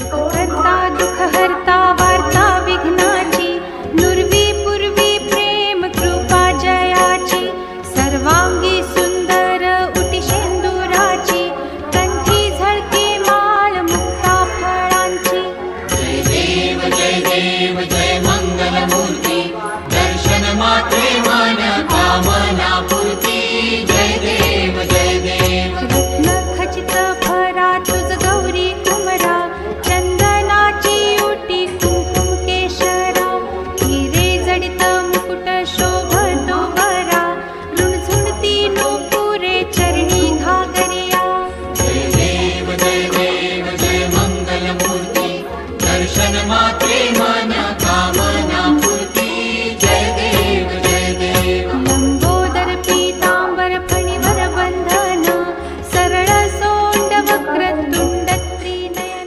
करता दुःखहर्ता वार्ता विघ्नाची नुर्वी पूर्वी प्रेम कृपा जयाची सर्वांगी सुंदर उटी शेंदुराची कंठी झळके माळ मुक्ता फळांची. जय देव जय देव जय मङ्गलमूर्ति मन माते मन काम